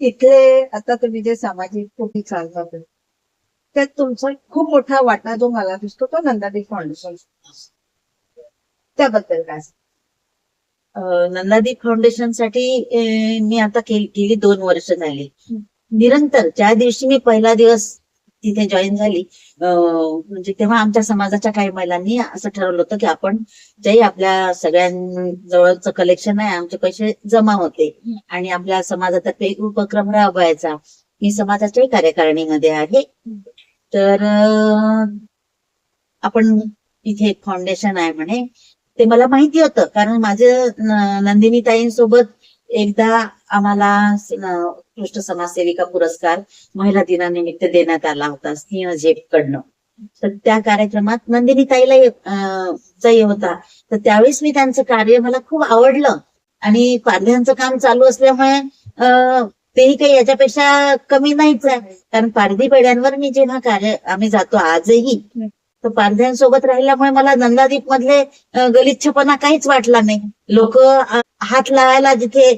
इथले आता तुम्ही जे सामाजिक कृती चालतात त्यात तुमचा खूप मोठा वाटा जो मला दिसतो तो नंदादीप फाउंडेशन. त्याबद्दल काय? नंदादीप फाउंडेशनसाठी मी आता केली गेली दोन वर्ष झाली. निरंतर ज्या दिवशी मी पहिला दिवस तिथे जॉईन झाली. म्हणजे तेव्हा आमच्या समाजाच्या काही महिलांनी असं ठरवलं होतं की आपण जे आपल्या सगळ्यांजवळचं कलेक्शन आहे आमचे पैसे जमा होते. आणि आपल्या समाजातर्फे एक उपक्रम राबवायचा. मी समाजाच्याही कार्यकारिणीमध्ये आहे. तर आपण इथे एक फाउंडेशन आहे म्हणे. ते मला माहिती होतं. कारण माझे नंदिनीताईंसोबत एकदा आम्हाला उत्कृष्ट समाजसेविका पुरस्कार महिला दिनानिमित्त देण्यात आला होता सिंह झेप कडनं तर त्या कार्यक्रमात नंदिनी ताईला अं, होता. तर त्यावेळेस मी त्यांचं कार्य मला खूप आवडलं. आणि पारध्यांचं काम चालू असल्यामुळे तेही काही याच्यापेक्षा कमी नाहीच आहे. कारण पारधी पेढ्यांवर मी जेव्हा कार्य आम्ही जातो आजही तर पारध्यांसोबत राहिल्यामुळे मला नंदादीप मधले गलिच्छपणा काहीच वाटला नाही. लोक हात लावायला जिथे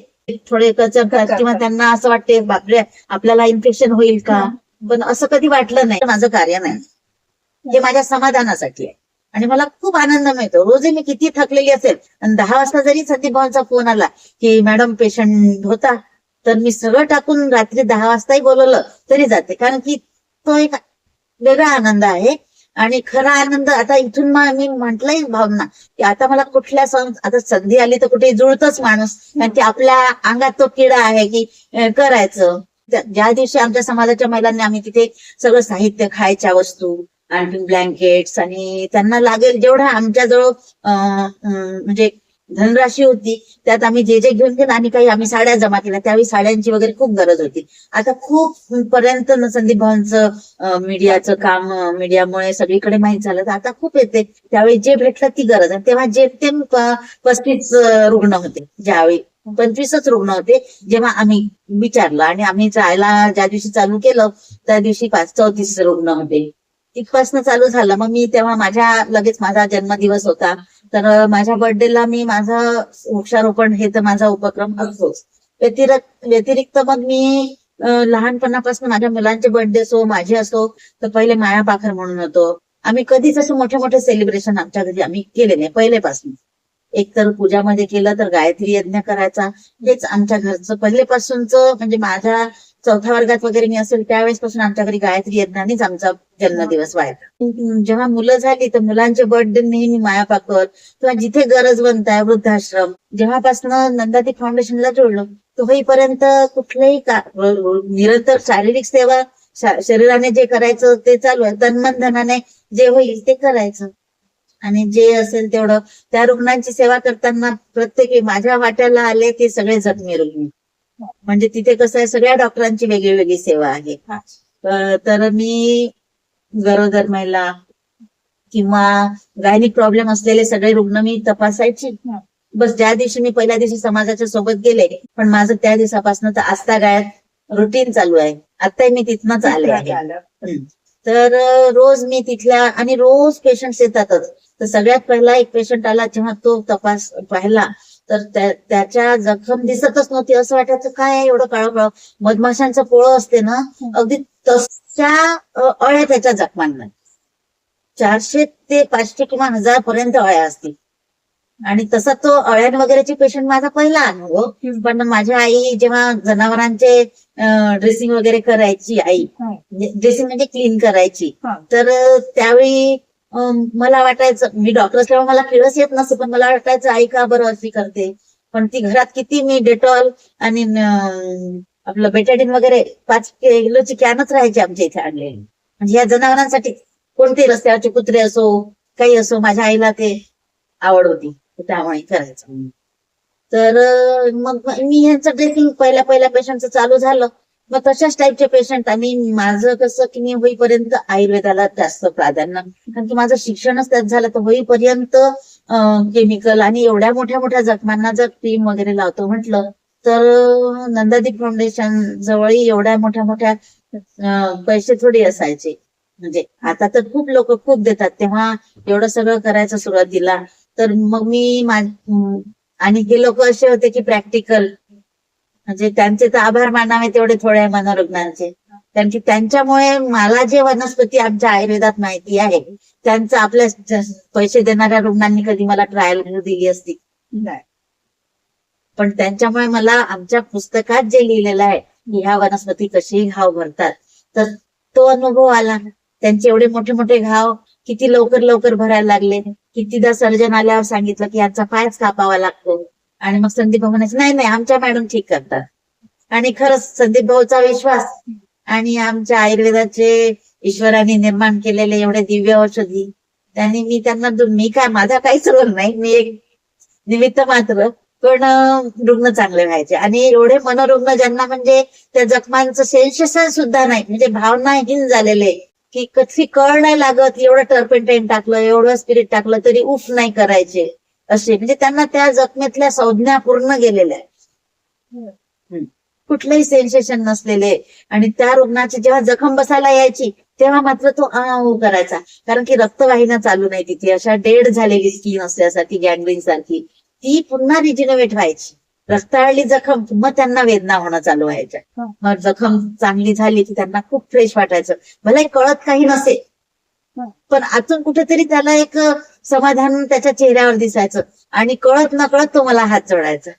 थोडे कचरतात किंवा त्यांना असं वाटते बापरे आपल्याला इन्फेक्शन होईल का? पण असं कधी वाटलं नाही. माझं कार्य नाही. हे माझ्या समाधानासाठी आहे. आणि मला खूप आनंद मिळतो. रोजही मी किती थकलेली असेल आणि दहा वाजता जरी संदीप फोन आला की मॅडम पेशंट होता तर मी सगळं टाकून रात्री दहा वाजताही बोलवलं तरी जाते. कारण की तो एक वेगळा आनंद आहे. आणि खरा आनंद आता इथून मी म्हटलंय भावना की आता मला कुठल्या सण आता संधी आली तर कुठे जुळतच माणूस. कारण की आपल्या अंगात तो किडा आहे की करायचं. ज्या दिवशी आमच्या समाजाच्या महिलांनी आम्ही तिथे सगळं साहित्य खायच्या वस्तू आणखी ब्लँकेट्स आणि त्यांना लागेल जेवढा आमच्याजवळ अं, म्हणजे धनराशी होती. त्यात आम्ही जे जे घेऊन घेऊन आणि काही आम्ही साड्या जमा केल्या. त्यावेळी साड्यांची वगैरे खूप गरज होती. आता खूप पर्यंत संदीप भावांचं मीडियाचं काम मीडियामुळे सगळीकडे माहीत झालं. तर आता खूप येते. त्यावेळी जे भेटलं ती गरज. आहे तेव्हा जेमतेम ते पस्तीस रुग्ण होते. ज्यावेळी पंचवीसच रुग्ण होते. जेव्हा आम्ही विचारलं आणि आम्ही जायला ज्या दिवशी चालू केलं त्या दिवशी पाच चौतीस रुग्ण होते. इथपासनं चालू झालं. मग मी तेव्हा माझ्या लगेच माझा जन्मदिवस होता. तर माझ्या बर्थडेला मी माझं वृक्षारोपण हे तर माझा उपक्रम असतोच. व्यतिरिक्त व्यतिरिक्त मग मी लहानपणापासून माझ्या मुलांचे बर्थडे असो माझे असो तर पहिले माया पाखर म्हणून होतो. आम्ही कधीच असं मोठे मोठे सेलिब्रेशन आमच्या घरी आम्ही केले नाही पहिलेपासून. एक तर पूजामध्ये केलं तर गायत्री यज्ञ करायचा. हेच आमच्या घरचं पहिलेपासूनच म्हणजे माझ्या चौथ्या वर्गात वगैरे मी असेल त्यावेळेस पासून आमच्या घरी गायत्री यज्ञानेच आमचा जन्मदिवस व्हायचा जेव्हा मुलं झाली तर मुलांचे बर्थडे नेहमी मायापाकर किंवा जिथे गरजवंत आहे वृद्धाश्रम जेव्हापासून नंदाती फाउंडेशनला जोडलं तो होईपर्यंत कुठल्याही का निरंतर शारीरिक सेवा शरीराने जे करायचं ते चालू आहे. तन्मन धनाने जे होईल ते करायचं. आणि जे असेल तेवढं त्या रुग्णांची सेवा करताना प्रत्येकी माझ्या वाट्याला आले ते सगळे जखमी रुग्ण म्हणजे तिथे कसं आहे सगळ्या डॉक्टरांची वेगळी वेगळी सेवा आहे. तर मी गरोदर महिला किंवा गायनिक प्रॉब्लेम असलेले सगळे रुग्ण मी तपासायची. बस ज्या दिवशी मी पहिल्या दिवशी समाजाच्या सोबत गेले पण माझं त्या दिवसापासून तर आस्था गायत रुटीन चालू आहे. आताही मी तिथनच आले आहे. तर रोज मी तिथल्या आणि रोज पेशंट येतातच. तर सगळ्यात पहिला एक पेशंट आला जेव्हा तो तपास पाहिला तर त्या- त्याच्या जखम दिसतच नव्हती. असं वाटायचं काय आहे एवढं काळं काळं मधमाशांचं पोळं असते ना अगदी तशा अळ्या त्याच्या जखमांना चारशे ते पाचशे किंवा हजार पर्यंत अळ्या असतील. आणि तसा तो अळ्यान वगैरेचे पेशंट माझा पहिला अनुभव. पण माझ्या आई जेव्हा जनावरांचे ड्रेसिंग वगैरे करायची आई ड्रेसिंग म्हणजे क्लीन करायची हा. तर त्यावेळी मला वाटायचं मी डॉक्टर असल्यामुळे मला किळस येत नसे पण मला वाटायचं आई का बरं अशी करते? पण ती घरात किती मी डेटॉल आणि आपलं बेटाडिन वगैरे पाच किलोची कॅनच राहायची आमच्या इथे आणलेली. म्हणजे या जनावरांसाठी कोणते रस्त्यावरचे कुत्रे असो काही असो माझ्या आईला ते आवड होती. त्यामुळे करायचं. तर मग मी यांचं ड्रेसिंग पहिल्या पहिल्या पेशंटचं चालू झालं. मग तशाच टाईपचे पेशंट आणि माझं कसं की मी होईपर्यंत आयुर्वेदाला जास्त प्राधान्य कारण की माझं शिक्षणच त्यात झालं तर होईपर्यंत केमिकल आणि एवढ्या मोठ्या मोठ्या जखमांना जर क्रीम वगैरे लावतो म्हटलं तर नंदादीप फाउंडेशन जवळही एवढ्या मोठ्या मोठ्या पैसे थोडी असायचे. म्हणजे आता तर खूप लोक खूप देतात तेव्हा एवढं सगळं करायचं सुरुवातीला तर मग मी आणि हे लोक असे होते की प्रॅक्टिकल म्हणजे त्यांचे तर आभार मानावे तेवढे थोडे मनोरुग्णांचे. कारण की त्यांच्यामुळे मला जे वनस्पती आमच्या आयुर्वेदात माहिती आहे त्यांचं आपल्या पैसे देणाऱ्या रुग्णांनी कधी मला ट्रायल दिली असती. नाही. पण त्यांच्यामुळे मला आमच्या पुस्तकात जे लिहिलेलं आहे की ह्या वनस्पती कशी घाव भरतात तर तो अनुभव आला. त्यांचे एवढे मोठे मोठे घाव किती लवकर लवकर भरायला लागले. कितीदा सर्जन आल्यावर सांगितलं की यांचा पायच कापावा लागतो. आणि मग संदीप भाऊ म्हणायचे नाही नाही आमच्या मॅडम ठीक करतात. आणि खरंच संदीप भाऊचा विश्वास आणि आमच्या आयुर्वेदाचे ईश्वराने निर्माण केलेले एवढे दिव्य औषधी त्यांनी मी त्यांना मी काय माझा काहीच रोल नाही मी एक निमित्त मात्र पण रुग्ण चांगले व्हायचे. आणि एवढे मनोरुग्ण ज्यांना म्हणजे त्या जखमांचं सेन्सेशन सुद्धा नाही म्हणजे भावनाहीन झालेले की कधी कळ नाही लागत एवढं टर्पेंटाईन टाकलं एवढं स्पिरिट टाकलं तरी उफ नाही करायचे. असे. म्हणजे त्यांना त्या जखमेतल्या संज्ञा पूर्ण गेलेल्या आहेत. कुठलंही सेन्सेशन नसलेले. आणि त्या रुग्णाची जेव्हा जखम बसायला यायची तेव्हा मात्र तो आ ऊ करायचा. कारण की रक्तवाहिन्या चालू नाही तिथे अशा डेड झालेली स्किन असल्यासारखी गँग्रीन सारखी. ती पुन्हा रिजिनोवेट व्हायची. रक्ताळली जखम मग त्यांना वेदना होणं चालू व्हायच्या. मग जखम चांगली झाली की त्यांना खूप फ्रेश वाटायचं. भले कळत काही नसे हा. पण आतून कुठेतरी त्याला एक समाधान त्याच्या चेहऱ्यावर दिसायचं. आणि कळत न कळत तो मला हात जोडायचा.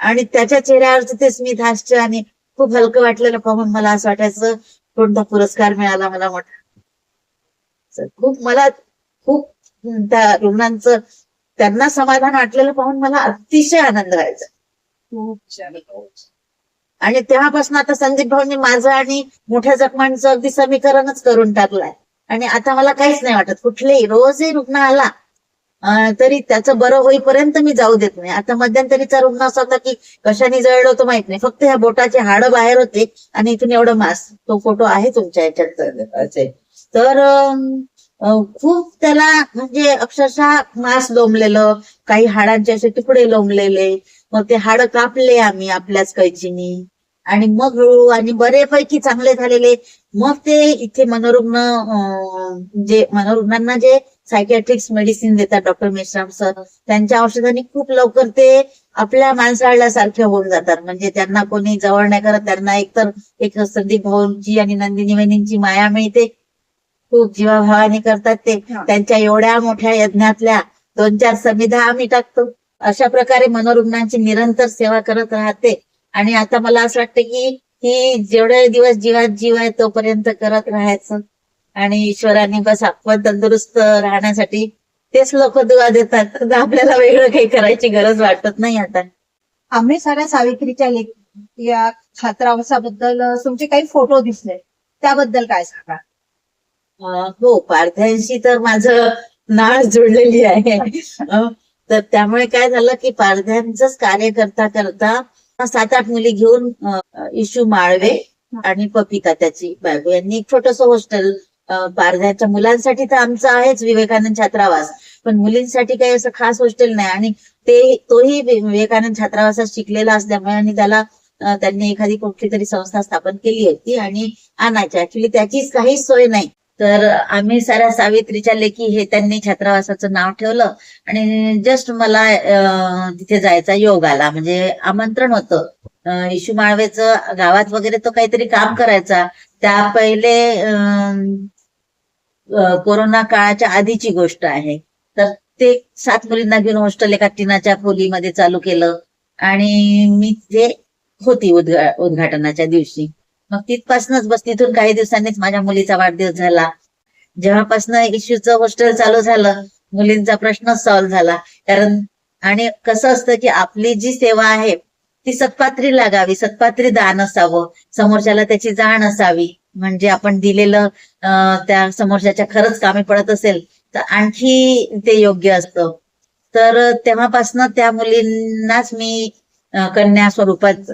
आणि त्याच्या चेहऱ्यावरचं ते स्मित हास्य आणि खूप हलकं वाटलेलं पाहून मला असं वाटायचं कोणता पुरस्कार मिळाला मला मोठा. खूप मला खूप त्या रुग्णांचं त्यांना समाधान वाटलेलं पाहून मला अतिशय आनंद व्हायचा. आणि तेव्हापासून आता संदीप भाऊनी माझं आणि मोठ्या जखमांचं अगदी समीकरणच करून टाकलंय. आणि आता मला काहीच नाही वाटत. कुठलेही रोजही रुग्ण आला तरी त्याचं बरं होईपर्यंत मी जाऊ देत नाही. आता मध्यंतरीचा रुग्ण असा होता की कशाने जळलं होतं माहीत नाही. फक्त ह्या बोटाचे हाडं बाहेर होते आणि इथून एवढं मास तो फोटो आहे तुमच्या याच्यात. तर- असे. तर खूप त्याला म्हणजे अक्षरशः मास लोंबलेलं काही हाडांचे असे तुकडे लोंबलेले. मग ते हाडं कापले आम्ही आपल्याच कैचीनी. आणि मग हळू आणि बरेपैकी चांगले झालेले. मग ते इथे मनोरुग्ण जे मनोरुग्णांना जे सायकॅट्रिक्स मेडिसिन देतात डॉक्टर मेश्राम सर त्यांच्या औषधांनी खूप लवकर ते आपल्या माणसाळल्यासारखे होऊन जातात. म्हणजे त्यांना कोणी जवळ नाही करत त्यांना एकतर एक संदीप भाऊंची आणि नंदिनी वहिनींची माया मिळते. खूप जीवाभावाने करतात ते. त्यांच्या एवढ्या मोठ्या यज्ञातल्या दोन चार समिधा आम्ही टाकतो. अशा प्रकारे मनोरुग्णांची निरंतर सेवा करत राहते. आणि आता मला असं वाटतं की ही जेवढे दिवस जीवात जीव आहे तोपर्यंत करत राहायचं. आणि ईश्वराने बस आपण तंदुरुस्त राहण्यासाठी तेच लोक दुआ देतात. तर आपल्याला वेगळं काही करायची गरज वाटत नाही आता. आम्ही साऱ्या सावित्रीच्या लेख या छात्रावासाबद्दल तुमचे काही फोटो दिसले. त्याबद्दल काय सांगा? हो पारध्यांशी तर माझं नाळ जुळलेली आहे. तर त्यामुळे काय झालं की पारध्यांचंच कार्य करता करता सात आठ मुली घेऊन इशू माळवे आणि पपिता त्याची बायको. यांनी एक छोटस हॉस्टेल पारध्याच्या मुलांसाठी तर आमचं आहेच विवेकानंद छात्रावास. पण मुलींसाठी काही असं खास हॉस्टेल नाही. आणि ते तोही विवेकानंद छात्रावासात शिकलेला असल्यामुळे आणि त्याला त्यांनी एखादी कुठली तरी संस्था स्थापन केली होती आणि आणायची. ऍक्च्युली त्याची काहीच सोय नाही. तर आम्ही साऱ्या सावित्रीच्या लेखी हे त्यांनी छात्रावासाचं नाव ठेवलं. आणि जस्ट मला तिथे जायचा योग आला. म्हणजे आमंत्रण होतं. इशू माळवेचं गावात वगैरे तो काहीतरी काम करायचा. त्या पहिले कोरोना काळाच्या आधीची गोष्ट आहे. तर ते सात मुलींना घेऊन हॉस्टेल एका टिनाच्या खोलीमध्ये चालू केलं. आणि मी ते होती उद्घा उद्घाटनाच्या दिवशी. मग तिथपासूनच बस तिथून काही दिवसांनीच माझ्या मुलीचा वाढदिवस झाला. जेव्हापासून इश्यूचं हॉस्टेल चालू झालं मुलींचा प्रश्नच सॉल्व्ह झाला. कारण आणि कसं असतं की आपली जी सेवा आहे ती सत्पात्री लागावी सत्पात्री दान असावं. समोरच्याला त्याची जाण असावी. म्हणजे आपण दिलेलं त्या समोरच्याच्या खरंच कामी पडत असेल तर आणखी ते योग्य असतं. तर तेव्हापासनं त्या मुलींनाच मी कन्या स्वरूपात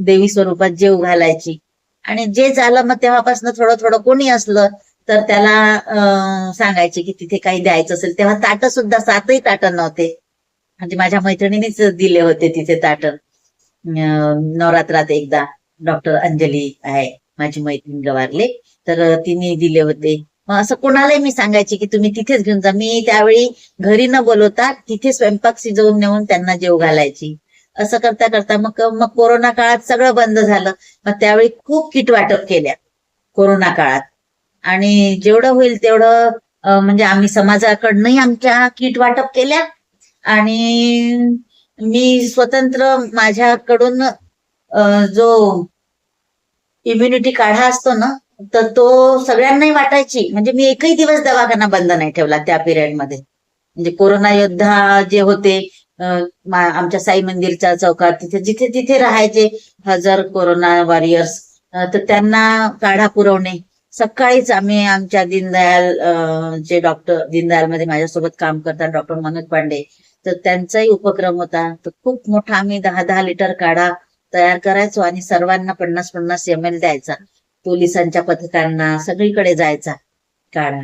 देवी स्वरूपात जेव घालायची. आणि जे झालं मग तेव्हापासून थोडं थोडं कोणी असलं तर त्याला सांगायचे की तिथे काही द्यायचं असेल तेव्हा ताट सुद्धा सातही ताट नव्हते. म्हणजे माझ्या मैत्रिणीनेच दिले होते तिथे ताट. नवरात्रात एकदा डॉक्टर अंजली आहे माझी मैत्रीण गवारले तर तिने दिले होते. मग असं कोणालाही मी सांगायचे की तुम्ही तिथेच घेऊन जा. मी त्यावेळी घरी न बोलवता तिथे स्वयंपाक शिजवून नेऊन त्यांना जेव घालायची. असं करता करता मग मग कोरोना काळात सगळं बंद झालं. मग त्यावेळी खूप किट वाटप केल्या कोरोना काळात. आणि जेवढं होईल तेवढं म्हणजे आम्ही समाजाकडनंही आमच्या किट वाटप केल्या. आणि मी स्वतंत्र माझ्याकडून जो इम्युनिटी काढा असतो ना तर तो सगळ्यांनाही वाटायची. म्हणजे मी एकही दिवस दवाखाना बंद नाही ठेवला त्या पिरियडमध्ये म्हणजे कोरोना योद्धा जे होते आमच्या साई मंदिरच्या चौकात तिथे जिथे तिथे राहायचे हजार कोरोना वॉरियर्स तर त्यांना काढा पुरवणे. सकाळीच आम्ही आमच्या दीनदयाल जे डॉक्टर दीनदयाल मध्ये माझ्यासोबत काम करतात डॉक्टर मनोज पांडे तर त्यांचाही उपक्रम होता. तर खूप मोठा आम्ही दहा दहा लिटर काढा तयार करायचो आणि सर्वांना पन्नास पन्नास एम एल द्यायचा. पोलिसांच्या पथकांना सगळीकडे जायचा काढा.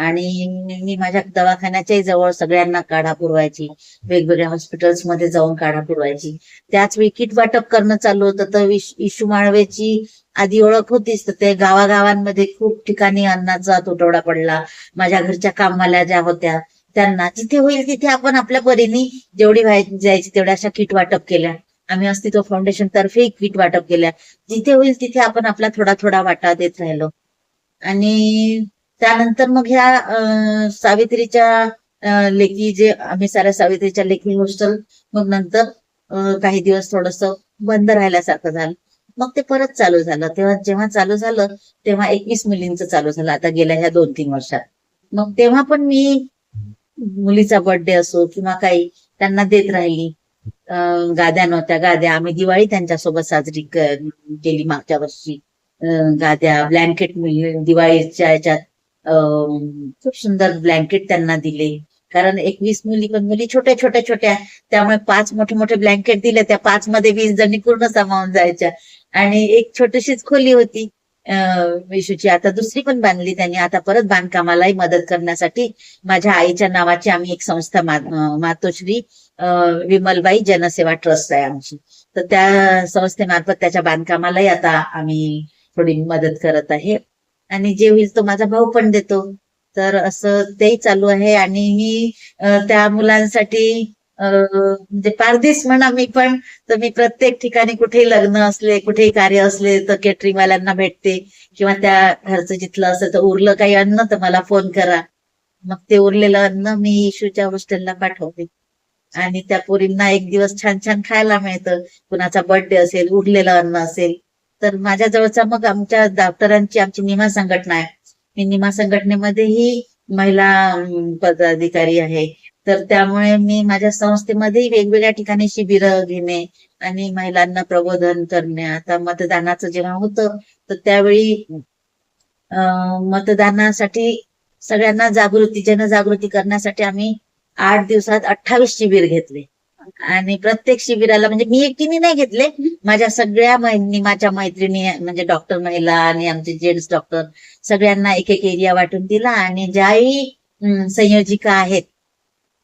आणि मी माझ्या दवाखान्याच्याही जवळ सगळ्यांना काढा पुरवायची. वेगवेगळ्या हॉस्पिटल्समध्ये जाऊन काढा पुरवायची. त्याच वेळी किट वाटप करणं चालू होतं. तर विश- इशू माळवेची आधी ओळख होतीच. तर ते गावागावांमध्ये खूप ठिकाणी अन्नाचा तुटवडा पडला. माझ्या घरच्या कामवाल्या ज्या होत्या त्यांना जिथे होईल तिथे आपण आपल्या परीने जेवढी जायची तेवढ्या अशा किट वाटप केल्या. आम्ही अस्तित्व फाउंडेशन तर्फे किट वाटप केल्या. जिथे होईल तिथे आपण आपला थोडा थोडा वाटा देत राहिलो. आणि त्यानंतर मग ह्या सावित्रीच्या लेखी जे आम्ही साऱ्या सावित्रीच्या लेखी हॉस्टेल मग नंतर काही दिवस थोडस बंद राहिल्यासारखं झालं. मग ते परत चालू झालं. तेव्हा जेव्हा चालू झालं तेव्हा एकवीस मुलींचं चालू झालं. आता गेल्या ह्या दोन तीन वर्षात. मग तेव्हा पण मी मुलीचा बर्थडे असो किंवा काही त्यांना देत राहिली. गाद्या नव्हत्या. गाद्या आम्ही दिवाळी त्यांच्यासोबत साजरी केली मागच्या वर्षी. गाद्या ब्लँकेट दिवाळीच्या याच्यात खूप सुंदर ब्लँकेट त्यांना दिले. कारण एकवीस मुली पण मुली छोट्या छोट्या छोट्या. त्यामुळे पाच मोठे मोठे ब्लँकेट दिले. त्या पाच मध्ये वीस जणी पूर्ण सामावून जायच्या. आणि एक छोटीशीच खोली होती विशूची. आता दुसरी पण बांधली त्यांनी. आता परत बांधकामालाही मदत करण्यासाठी माझ्या आईच्या नावाची आम्ही एक संस्था मातोश्री विमलबाई जनसेवा ट्रस्ट आहे आमची. तर त्या संस्थेमार्फत त्याच्या बांधकामालाही आता आम्ही थोडी मदत करत आहे. आणि जे होईल तो माझा भाऊ पण देतो. तर असं तेही चालू आहे आणि मी त्या मुलांसाठी म्हणजे पारदेश म्हणा मी पण तर मी प्रत्येक ठिकाणी कुठेही लग्न असले कुठेही कार्य असले तर केटरिंग वाल्यांना भेटते. किंवा त्या घरचं जिथलं असेल तर उरलं काही अन्न तर मला फोन करा. मग ते उरलेलं अन्न मी इशूच्या हॉस्टेलला पाठवते. आणि त्या पोरींना एक दिवस छान छान खायला मिळतं. कुणाचा बर्थडे असेल उरलेलं अन्न असेल तर माझ्या जवळचा मग आमच्या डॉक्टरांची आमची निमा संघटना आहे. मी निमा संघटनेमध्येही महिला पदाधिकारी आहे. तर त्यामुळे मी माझ्या संस्थेमध्येही वेगवेगळ्या ठिकाणी शिबिर घेणे आणि महिलांना प्रबोधन करणे. आता मतदानाचं जेव्हा होतं तर त्यावेळी मतदानासाठी सगळ्यांना जागृती जनजागृती करण्यासाठी आम्ही आठ दिवसात अठ्ठावीस शिबिर घेतले. आणि प्रत्येक शिबिराला म्हणजे मी एकटीने नाही घेतले. माझ्या सगळ्या मै- मैत्रिणी म्हणजे डॉक्टर महिला आणि आमचे जेंट्स डॉक्टर सगळ्यांना एक एक एरिया वाटून दिला आणि ज्याही संयोजिका आहेत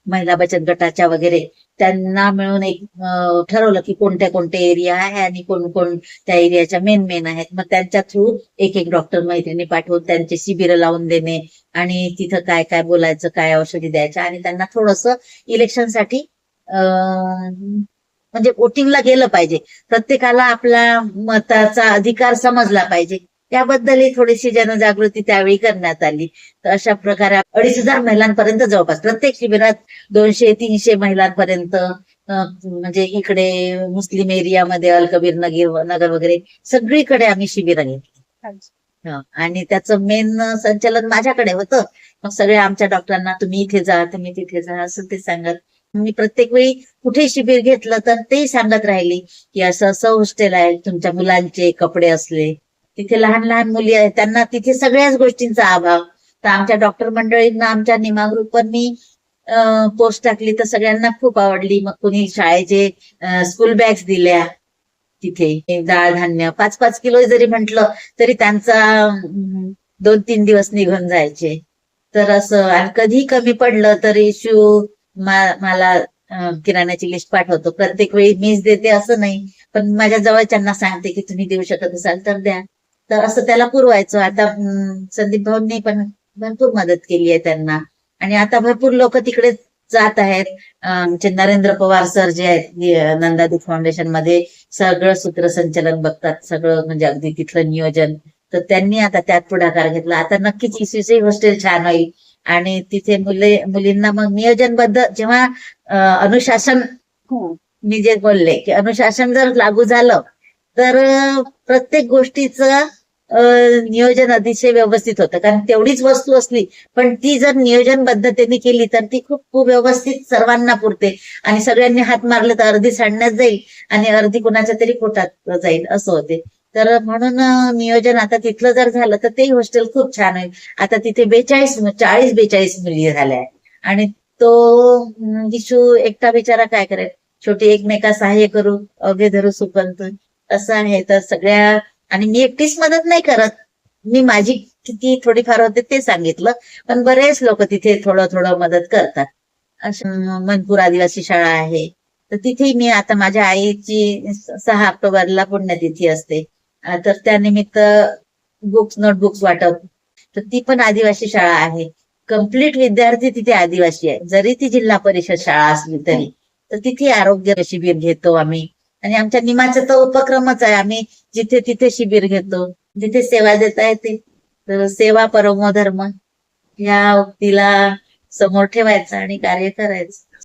महिला बचत गटाच्या वगैरे त्यांना मिळून एक ठरवलं की कोणत्या कोणत्या एरिया आहे आणि कोण कोण त्या एरियाच्या मेन मेन आहेत. मग त्यांच्या थ्रू एक एक डॉक्टर मैत्रिणी पाठवून त्यांचे शिबिरं लावून देणे आणि तिथं काय काय बोलायचं काय औषधी द्यायचं आणि त्यांना थोडस इलेक्शनसाठी म्हणजे वोटिंगला गेलं पाहिजे. प्रत्येकाला आपला मताचा अधिकार समजला पाहिजे. त्याबद्दलही थोडीशी जनजागृती त्यावेळी करण्यात आली. तर अशा प्रकारे अडीच हजार महिलांपर्यंत जवळपास प्रत्येक शिबिरात दोनशे तीनशे महिलांपर्यंत म्हणजे इकडे मुस्लिम एरियामध्ये अलकबीर नगर नगर वगैरे सगळीकडे आम्ही शिबिरं घेतली. आणि त्याचं मेन संचालन माझ्याकडे होतं. मग सगळ्या आमच्या डॉक्टरांना तुम्ही इथे जा तुम्ही तिथे जा असं ते सांगत मी प्रत्येक वेळी कुठे शिबिर घेतलं तर ते सांगत राहिली की असं असं हॉस्टेल आहे तुमच्या मुलांचे कपडे असले. तिथे लहान लहान मुली आहेत त्यांना तिथे सगळ्याच गोष्टींचा अभाव. तर आमच्या डॉक्टर मंडळींना आमच्या निमा ग्रुपवर मी पोस्ट टाकली तर सगळ्यांना खूप आवडली. मग कुणी शाळेचे स्कूल बॅग्स दिल्या तिथे. डाळ धान्य पाच पाच किलो जरी म्हंटल तरी त्यांचा दोन तीन दिवस निघून जायचे. तर असं आणि कधी कमी पडलं तर इश्यू मला किराण्याची लिस्ट पाठवतो. प्रत्येक वेळी मीच देते असं नाही. पण माझ्या जवळच्यांना सांगते की तुम्ही देऊ शकत असाल तर द्या. तर असं त्याला पुरवायचं. आता संदीप भाऊंनी पण भरपूर मदत केली आहे त्यांना. आणि आता भरपूर लोक तिकडे जात आहेत. आमचे नरेंद्र पवार सर जे आहेत नंदादी नंदादीप फाउंडेशनमध्ये सगळं सूत्रसंचालन बघतात. सगळं म्हणजे अगदी तिथलं नियोजन. तर त्यांनी आता त्यात पुढाकार घेतला. आता नक्कीच ईसीसी हॉस्टेल छान होईल. आणि तिथे मुले मुलींना मग नियोजनबद्ध जेव्हा अनुशासन मी जे बोलले की अनुशासन जर लागू झालं तर प्रत्येक गोष्टीचं नियोजन अतिशय व्यवस्थित होतं. कारण तेवढीच वस्तू असली पण ती जर नियोजनबद्धतेने केली तर ती खूप व्यवस्थित सर्वांना पुरते. आणि सगळ्यांनी हात मारले तर अर्धी सांडण्यात जाईल आणि अर्धी कुणाच्या तरी पोटात जाईल असं होते. तर म्हणून नियोजन आता तिथलं जर झालं तर ते हॉस्टेल खूप छान होईल आता तिथे बेचाळीस चाळीस बेचाळीस मुली झाल्या आणि तो अं, विशू एकटा बिचारा काय करेल? छोटी एकमेका सहाय्य करू अवघे धरू सुपंत असं आहे. तर सगळ्या आणि मी एकटीच मदत नाही करत. मी माझी किती थोडीफार होते ते सांगितलं. पण बरेच लोक तिथे थोडं थोडं मदत करतात. मनपूर आदिवासी शाळा आहे. तर तिथे मी आता माझ्या आईची सहा ऑक्टोबरला पुण्यतिथी असते. तर त्यानिमित्त बुक्स नोटबुक्स वाटप. तर ती पण आदिवासी शाळा आहे. कंप्लीट विद्यार्थी तिथे आदिवासी आहे. जरी ती जिल्हा परिषद शाळा असली तरी. तर तिथे आरोग्य शिबिर घेतो आम्ही. आणि आमच्या निमाचा तर उपक्रमच आहे. आम्ही जिथे तिथे शिबिर घेतो. जिथे सेवा देता येते. तर सेवा परमो धर्म. या उक्तीला समोर ठेवायचं आणि कार्य करायचं.